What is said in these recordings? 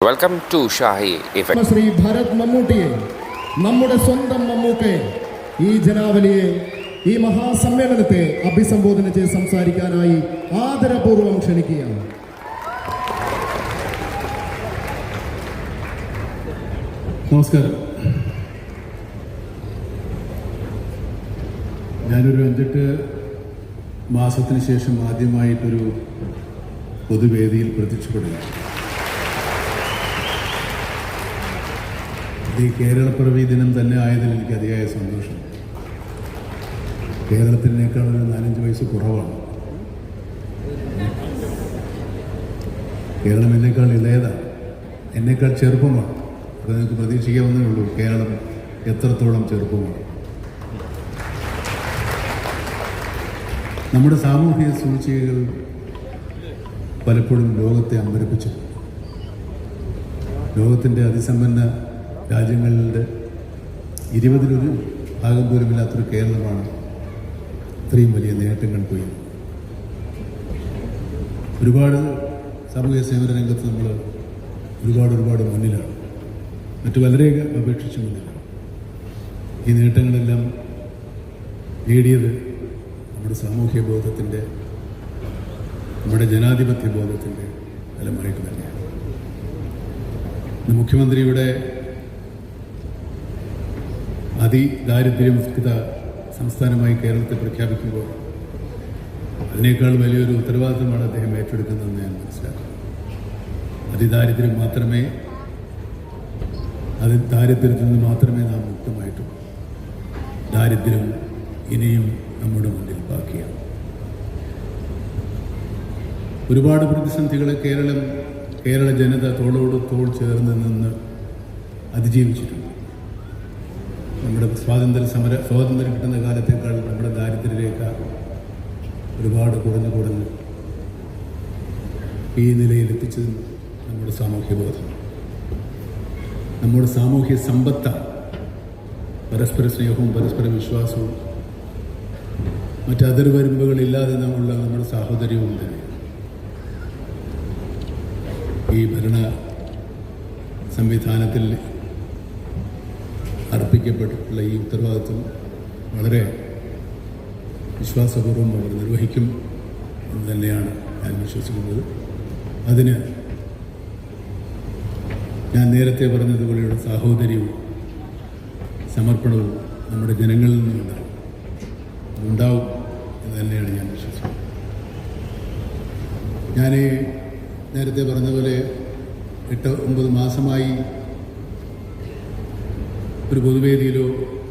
Welcome to Shahi Shri Bharat മമ്മൂട്ടിയെ നമ്മുടെ സ്വന്തം മമ്മൂക്കയെ ഈ ജനാവലിയെ ഈ മഹാസമ്മേളനത്തെ അഭിസംബോധന ചെയ്ത് സംസാരിക്കാനായി ആദരപൂർവം ക്ഷണിക്കുകയാണ്. നമസ്കാരം. ഞാനൊരു അഞ്ചെട്ട് മാസത്തിന് ശേഷം ആദ്യമായിട്ടൊരു പൊതുവേദിയിൽ പ്രത്യക്ഷപ്പെടുക ഈ കേരളപ്പിറവി ദിനം തന്നെ ആയതിൽ എനിക്ക് അതിയായ സന്തോഷം. കേരളത്തിനേക്കാൾ ഒരു നാലഞ്ച് വയസ്സ് കുറവാണ്. കേരളം എന്നേക്കാൾ ഇളയതാണ് എന്നേക്കാൾ ചെറുപ്പമാണ്. അത് നിങ്ങൾക്ക് പ്രതീക്ഷിക്കാവുന്നേ ഉള്ളൂ. കേരളം എത്രത്തോളം ചെറുപ്പമാണ്. നമ്മുടെ സാമൂഹിക സൂചികകൾ പലപ്പോഴും ലോകത്തെ അമ്പരപ്പിച്ചു ലോകത്തിന്റെ അതിസമ്പന്ന രാജ്യങ്ങളുടെ ഇരുപതിലൊരു ഭാഗം പോലുമില്ലാത്തൊരു കേരളമാണ് ഇത്രയും വലിയ നേട്ടം പോയി ഒരുപാട് സാമൂഹ്യ സേവന രംഗത്ത് നമ്മൾ ഒരുപാട് ഒരുപാട് മുന്നിലാണ്. മറ്റു പലരെയൊക്കെ അപേക്ഷിച്ച് മുന്നിലാണ്. ഈ നേട്ടങ്ങളെല്ലാം നേടിയത് നമ്മുടെ സാമൂഹ്യ ബോധത്തിന്റെ നമ്മുടെ ജനാധിപത്യ ബോധത്തിന്റെ ഫലമായിട്ട് തന്നെയാണ്. മുഖ്യമന്ത്രിയുടെ അതിദാരിദ്ര്യമുക്ത സംസ്ഥാനമായി കേരളത്തെ പ്രഖ്യാപിക്കുമ്പോൾ അതിനേക്കാൾ വലിയൊരു ഉത്തരവാദിത്തമാണ് അദ്ദേഹം ഏറ്റെടുക്കുന്നതെന്ന് ഞാൻ മനസ്സിലാക്കുന്നു. അതിദാരിദ്ര്യം മാത്രമേ അത് ദാരിദ്ര്യത്തിൽ നിന്ന് മാത്രമേ നാം മുക്തമായിട്ടുള്ളൂ. ദാരിദ്ര്യം ഇനിയും നമ്മുടെ മുന്നിൽ ബാക്കിയാണ്. ഒരുപാട് പ്രതിസന്ധികളെ കേരളം കേരള ജനത തോളോട് തോൾ ചേർന്ന് നിന്ന് അതിജീവിച്ചിട്ടുണ്ട്. നമ്മുടെ സ്വാതന്ത്ര്യ സമര സ്വാതന്ത്ര്യം കിട്ടുന്ന കാലത്തേക്കാൾ നമ്മുടെ ദാരിദ്ര്യരേഖ ഒരുപാട് കുറഞ്ഞു കുറഞ്ഞു ഈ നിലയിൽ എത്തിച്ചത് നമ്മുടെ സാമൂഹ്യ ബോധം നമ്മുടെ സാമൂഹ്യ സമ്പത്ത പരസ്പര സ്നേഹവും പരസ്പര വിശ്വാസവും മറ്റതിർവരമ്പുകളില്ലാതെ നമ്മളുള്ള നമ്മുടെ സാഹോദര്യവും തന്നെ. ഈ ഭരണ സംവിധാനത്തിൽ അർപ്പിക്കപ്പെട്ടിട്ടുള്ള ഈ ഉത്തരവാദിത്വം വളരെ വിശ്വാസപൂർവം അവർ നിർവഹിക്കും എന്ന് തന്നെയാണ് ഞാൻ വിശ്വസിക്കുന്നത്. അതിന് ഞാൻ നേരത്തെ പറഞ്ഞതുപോലെയുള്ള സാഹോദര്യവും സമർപ്പണവും നമ്മുടെ ജനങ്ങളിൽ നിന്നുണ്ടാവും ഉണ്ടാവും എന്ന് തന്നെയാണ് ഞാൻ വിശ്വസിക്കുന്നത്. ഞാൻ നേരത്തെ പറഞ്ഞതുപോലെ പോലെ എട്ട് ഒമ്പത് മാസമായി ഒരു പൊതുവേദിയിലോ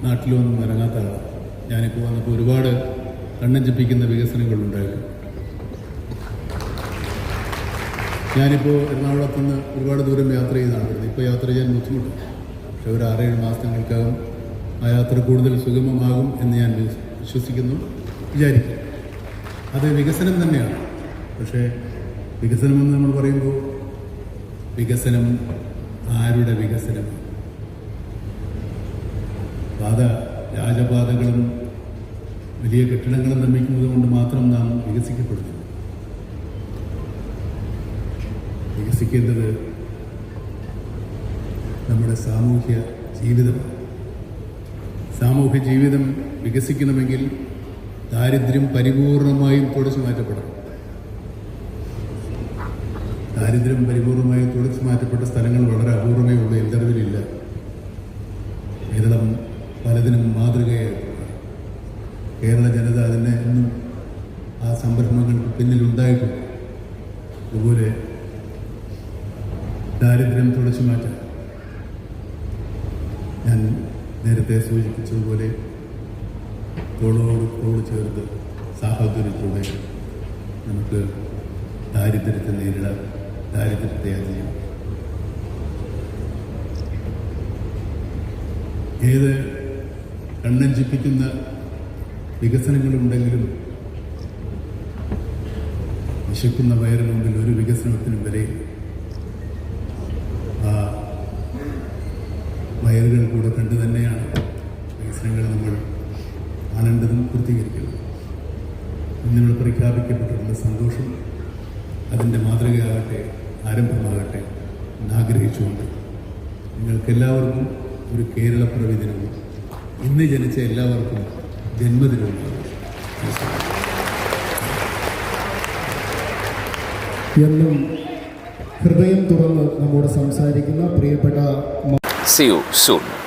നാട്ടിലോ ഒന്നും ഇറങ്ങാത്ത ആളാണ് ഞാനിപ്പോൾ വന്നപ്പോൾ ഒരുപാട് കണ്ണഞ്ചിപ്പിക്കുന്ന വികസനങ്ങളുണ്ടായിരുന്നു. ഞാനിപ്പോൾ എറണാകുളത്തു നിന്ന് ഒരുപാട് ദൂരം യാത്ര ചെയ്താണ്. ഇപ്പോൾ യാത്ര ചെയ്യാൻ ബുദ്ധിമുട്ടാണ് പക്ഷെ ഒരു ആറേഴ് മാസങ്ങൾക്കകം ആ യാത്ര കൂടുതൽ സുഗമമാകും എന്ന് ഞാൻ വിശ്വസിക്കുന്നു വിചാരിക്കും അത് വികസനം തന്നെയാണ്. പക്ഷേ വികസനമെന്ന് നമ്മൾ പറയുമ്പോൾ വികസനം ആരുടെ വികസനമാണ്? പാത രാജപാതകളും വലിയ കെട്ടിടങ്ങളും നിർമ്മിക്കുന്നത് കൊണ്ട് മാത്രം നാം വികസിക്കപ്പെടുന്നു വികസിക്കേണ്ടത് നമ്മുടെ സാമൂഹ്യ ജീവിതമാണ്. സാമൂഹ്യ ജീവിതം വികസിക്കണമെങ്കിൽ ദാരിദ്ര്യം പരിപൂർണമായും തുടച്ചു മാറ്റപ്പെടണം. ദാരിദ്ര്യം പരിപൂർണമായും തുടച്ചു മാറ്റപ്പെട്ട സ്ഥലങ്ങൾ വളരെ അപൂർവമേ ഉള്ളൂ എന്തറിവിലില്ല കേരളം പലതിനും മാതൃകയായിട്ടുള്ള കേരള ജനത അതിനെ എന്നും ആ സംരംഭങ്ങൾക്ക് പിന്നിലുണ്ടായിട്ടുണ്ട് അതുപോലെ ദാരിദ്ര്യം തുടച്ചു മാറ്റാൻ ഞാൻ നേരത്തെ സൂചിപ്പിച്ചതുപോലെ തോളോട് തോട് ചേർത്ത് സാഹോദര്യത്തോടെ നമുക്ക് ദാരിദ്ര്യത്തെ നേരിടാം ദാരിദ്ര്യത്തെ അതിജീവിക്കാം ഏത് കണ്ണഞ്ചിപ്പിക്കുന്ന വികസനങ്ങളുണ്ടെങ്കിലും വിശക്കുന്ന വയറിന് മുമ്പിൽ ഒരു വികസനത്തിനും വരെയില്ല ആ വയറുകൾ കൂടെ കണ്ടു തന്നെയാണ് വികസനങ്ങൾ നമ്മൾ ആനന്ദം പൂർത്തീകരിക്കുന്നത്. ഇന്നിവിടെ പ്രഖ്യാപിക്കപ്പെട്ടിട്ടുള്ള സന്തോഷം അതിന്റെ മാതൃകയാകട്ടെ ആരംഭമാകട്ടെ എന്നാഗ്രഹിച്ചുകൊണ്ട് നിങ്ങൾക്കെല്ലാവർക്കും ഒരു കേരളപ്പിറവി ദിനവും ഇന്ന് ജനിച്ച എല്ലാവർക്കും ജന്മദിനവും എന്നും ഹൃദയം തുറന്ന് നമ്മോട് സംസാരിക്കുന്ന പ്രിയപ്പെട്ട സി യു soon.